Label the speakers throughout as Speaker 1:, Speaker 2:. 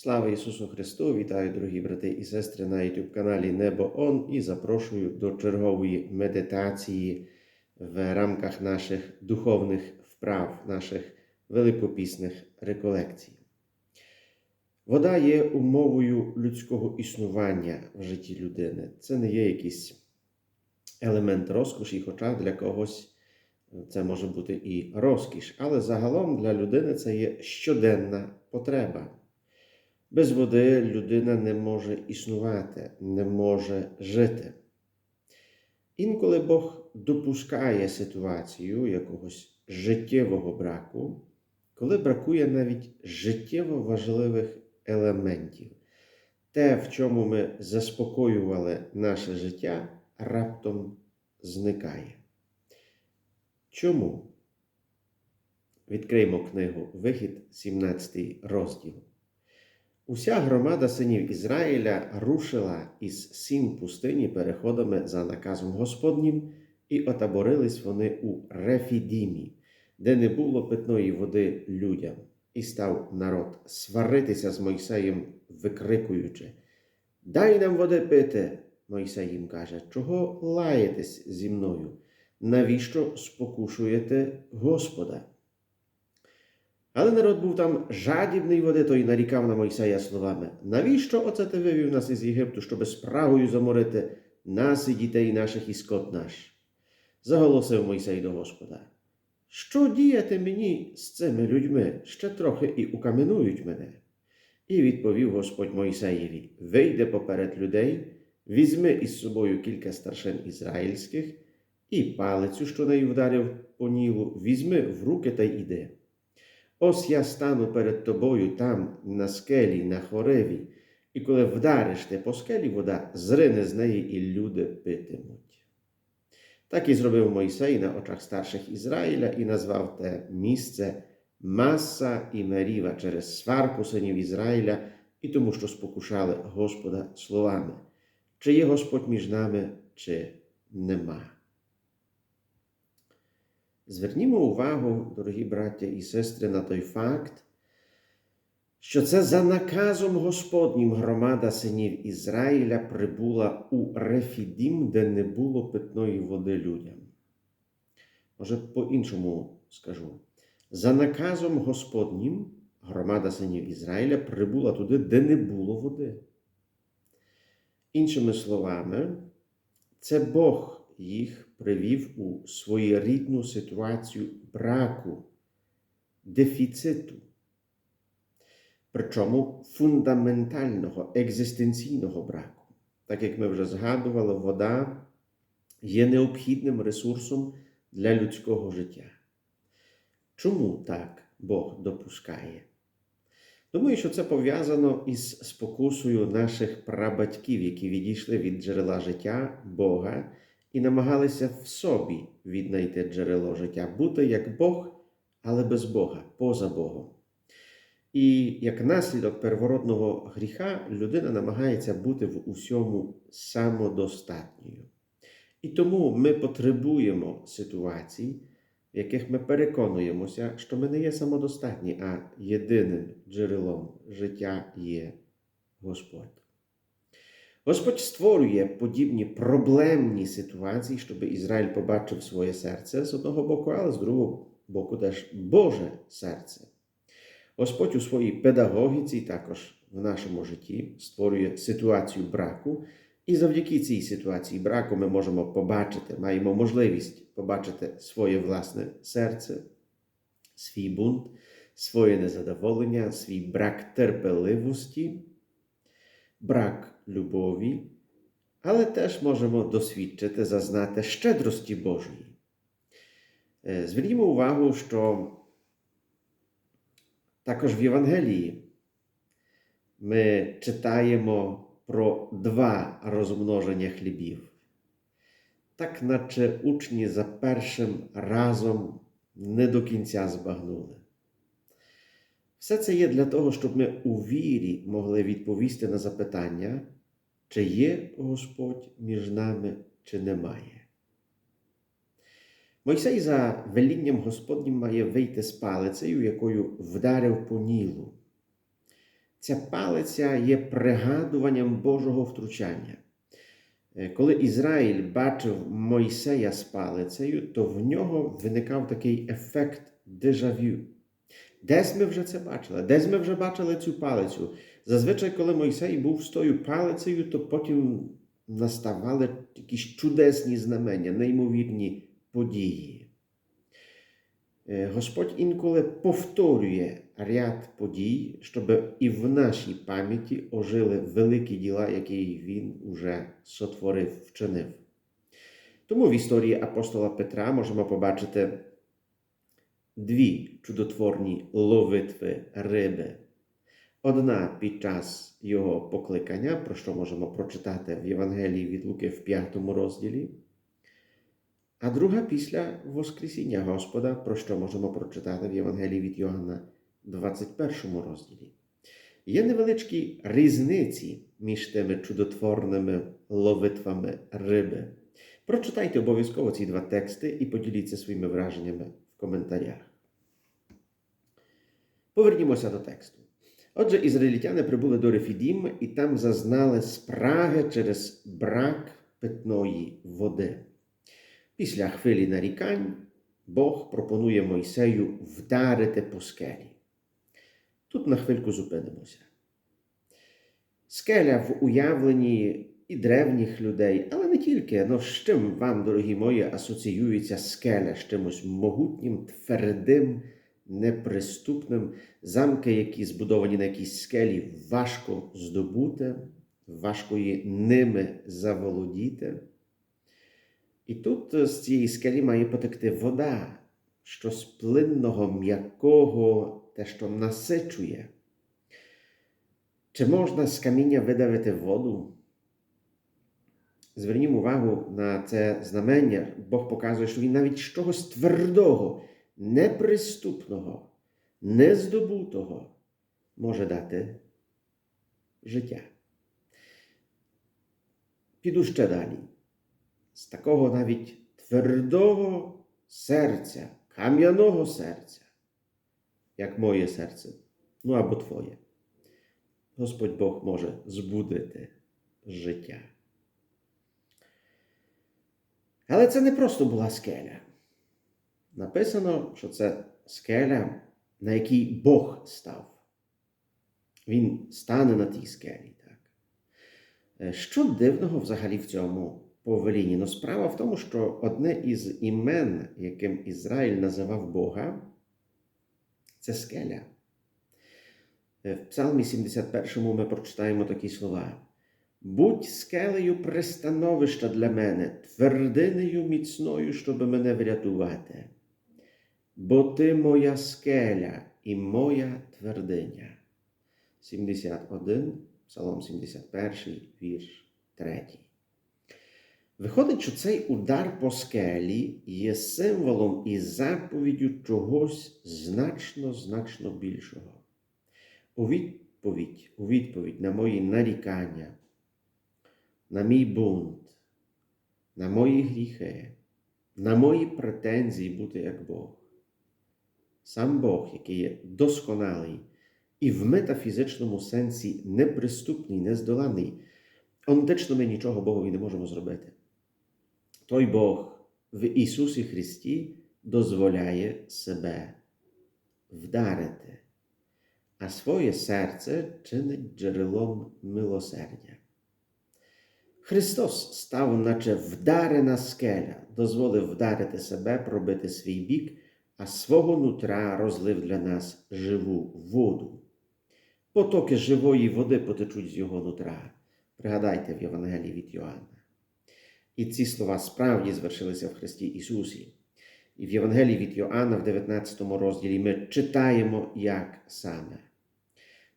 Speaker 1: Слава Ісусу Христу! Вітаю, дорогі брати і сестри на youtube каналі Небо Он і запрошую до чергової медитації в рамках наших духовних вправ, наших великопісних реколекцій. Вода є умовою людського існування в житті людини. Це не є якийсь елемент розкоші, хоча для когось це може бути і розкіш, але загалом для людини це є щоденна потреба. Без води людина не може існувати, не може жити. Інколи Бог допускає ситуацію якогось життєвого браку, коли бракує навіть життєво важливих елементів. Те, в чому ми заспокоювали наше життя, раптом зникає. Чому? Відкриємо книгу Вихід, 17 розділ. Уся громада синів Ізраїля рушила із сім пустині переходами за наказом Господнім, і отаборились вони у Рефідімі, де не було питної води людям, і став народ сваритися з Мойсеєм, викрикуючи: Дай нам води пити. Мойсей їм каже, чого лаєтесь зі мною? Навіщо спокушуєте Господа? Але народ був там жадібний води, то й нарікав на Мойсея словами: Навіщо оце ти вивів нас із Єгипту, щоби спрагою заморити нас і дітей наших і скот наш? Заголосив Мойсей до Господа. Що діяти мені з цими людьми? Ще трохи і укаменують мене. І відповів Господь Мойсеєві: Вийди поперед людей, візьми із собою кілька старшин ізраїльських, і палицю, що нею вдарив по нілу, візьми в руки та й іди. Ось я стану перед тобою там, на скелі, на хореві, і коли вдариш ти по скелі, вода зрине з неї, і люди питимуть. Так і зробив Мойсей на очах старших Ізраїля і назвав те місце Маса і Меріва через сварку синів Ізраїля і тому, що спокушали Господа словами, чи є Господь між нами, чи нема. Звернімо увагу, дорогі браття і сестри, на той факт, що це за наказом Господнім громада синів Ізраїля прибула у Рефідім, де не було питної води людям. Може, по-іншому скажу. За наказом Господнім громада синів Ізраїля прибула туди, де не було води. Іншими словами, це Бог їх привів у своєрідну ситуацію браку, дефіциту, причому фундаментального, екзистенційного браку. Так як ми вже згадували, вода є необхідним ресурсом для людського життя. Чому так Бог допускає? Думаю, що це пов'язано із спокусою наших прабатьків, які відійшли від джерела життя Бога і намагалися в собі віднайти джерело життя, бути як Бог, але без Бога, поза Богом. І як наслідок первородного гріха людина намагається бути в усьому самодостатньою. І тому ми потребуємо ситуацій, в яких ми переконуємося, що ми не є самодостатні, а єдиним джерелом життя є Господь. Господь створює подібні проблемні ситуації, щоб Ізраїль побачив своє серце з одного боку, але з другого боку теж Боже серце. Господь у своїй педагогіці, також в нашому житті, створює ситуацію браку, і завдяки цій ситуації браку ми можемо побачити, маємо можливість побачити своє власне серце, свій бунт, своє незадоволення, свій брак терпеливості, брак любові, але теж можемо досвідчити, зазнати щедрості Божої. Звернімо увагу, що також в Євангелії ми читаємо про два розмноження хлібів. Так, наче учні за першим разом не до кінця збагнули. Все це є для того, щоб ми у вірі могли відповісти на запитання, чи є Господь між нами, чи немає. Мойсей за велінням Господнім має вийти з палицею, якою вдарив по нілу. ця палиця є пригадуванням Божого втручання. Е, Коли Ізраїль бачив Мойсея з палицею, то в нього виникав такий ефект дежавю. Десь ми вже це бачили, десь ми вже бачили цю палицю. Зазвичай, коли Мойсей був з тою палицею, то потім наставали якісь чудесні знамення, неймовірні події. Е, Господь інколи повторює ряд подій, щоб і в нашій пам'яті ожили великі діла, які Він уже сотворив, вчинив. Тому в історії апостола Петра можемо побачити дві чудотворні ловитви риби. Одна під час його покликання, про що можемо прочитати в Євангелії від Луки в 5 розділі, а друга після Воскресіння Господа, про що можемо прочитати в Євангелії від Йоганна 21 розділі. Є невеличкі різниці між тими чудотворними ловитвами риби. Прочитайте обов'язково ці два тексти і поділіться своїми враженнями в коментарях. Повернімося до тексту. Отже, ізраїльтяни прибули до Рефідім і там зазнали спраги через брак питної води. Після хвилі нарікань Бог пропонує Мойсею вдарити по скелі. Тут на хвильку зупинимося. Скеля в уявленні і древніх людей, але не тільки. Ну, з чим вам, дорогі мої, асоціюється скеля з чимось могутнім, твердим, неприступним. Замки, які збудовані на якійсь скелі, важко здобути, важко є ними заволодіти. І тут з цієї скелі має потекти вода, щось плинного, м'якого, те, що насичує. Чи можна з каміння видавити воду? Звернімо увагу на це знамення. Бог показує, що він навіть з чогось твердого, неприступного, нездобутого може дати життя. Піду ще далі. З такого навіть твердого серця, кам'яного серця, як моє серце, ну або твоє. Господь Бог може збудити життя. Але це не просто була скеля. Написано, що це скеля, на якій Бог став. Він стане на тій скелі. Так? Що дивного взагалі в цьому повелінні? Ну, справа в тому, що одне із імен, яким Ізраїль називав Бога, це скеля. В Псалмі 71 ми прочитаємо такі слова. Будь скелею пристановища для мене, твердинею міцною, щоб мене врятувати. Бо ти моя скеля і моя твердиня. 71, Псалом 71, вірш 3. Виходить, що цей удар по скелі є символом і заповіддю чогось значно, значно більшого. У відповідь, у відповідь на мої нарікання, на мій бунт, на мої гріхи, на мої претензії бути як Бог. Сам Бог, який є досконалий і в метафізичному сенсі неприступний, нездоланий, онтично ми нічого Богові не можемо зробити. Той Бог в Ісусі Христі дозволяє себе вдарити, а своє серце чинить джерелом милосердя. Христос став, наче вдарена скеля, дозволив вдарити себе, пробити свій бік, а свого нутра розлив для нас живу воду. Потоки живої води потечуть з його нутра. Пригадайте в Євангелії від Йоанна. І ці слова справді звершилися в Христі Ісусі. І в Євангелії від Йоанна, в 19 розділі, ми читаємо, як саме.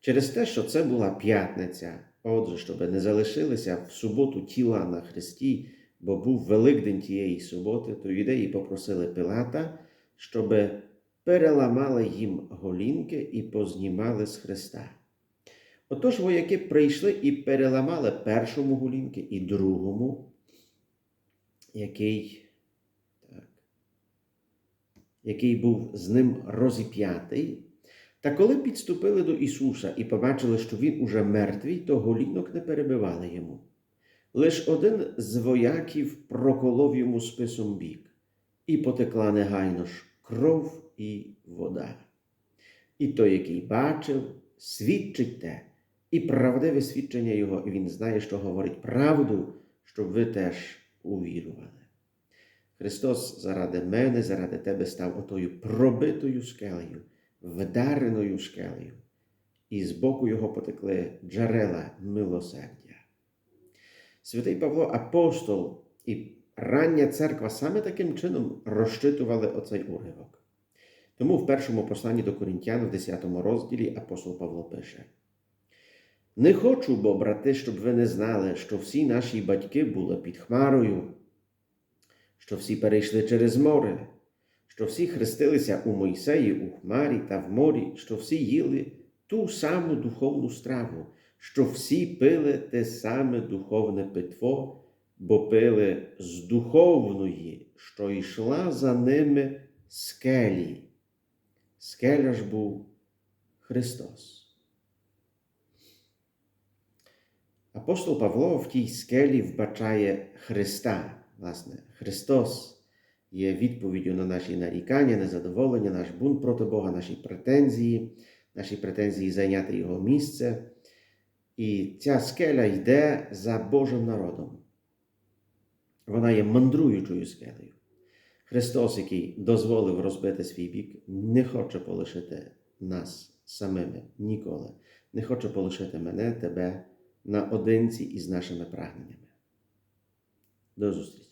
Speaker 1: Через те, що це була п'ятниця, отже, щоб не залишилися в суботу тіла на Христі, бо був Великдень тієї суботи, то юдеї попросили Пилата, щоб переламали їм голінки і познімали з Христа. Отож вояки прийшли і переламали першому голінки і другому, який, так, який був з ним розіп'ятий. Та коли підступили до Ісуса і побачили, що Він уже мертвий, то голінок не перебивали йому. Лиш один з вояків проколов йому списом бік, і потекла негайно ж кров і вода. І той, який бачив, свідчить те, і правдиве свідчення його, і він знає, що говорить правду, щоб ви теж увірували. Христос заради мене, заради тебе став отою пробитою скелею, вдареною скелею, і з боку його потекли джерела милосердя. Святий Павло апостол і рання церква саме таким чином розчитували оцей уривок. Тому в першому посланні до Корінтян, в 10 розділі, апостол Павло пише: Не хочу, бо, брати, щоб ви не знали, що всі наші батьки були під хмарою, що всі перейшли через море, що всі хрестилися у Мойсеї у хмарі та в морі, що всі їли ту саму духовну страву, що всі пили те саме духовне питво, бо пили з духовної, що йшла за ними скелі. Скеля ж був Христос. Апостол Павло в тій скелі вбачає Христа. Власне, Христос є відповіддю на наші нарікання, незадоволення, наш бунт проти Бога, наші претензії, наші претензії зайняти Його місце. І ця скеля йде за Божим народом. Вона є мандруючою скелею. Христос, який дозволив розбити свій бік, не хоче полишити нас самими ніколи, не хоче полишити мене, тебе наодинці із нашими прагненнями. До зустрічі!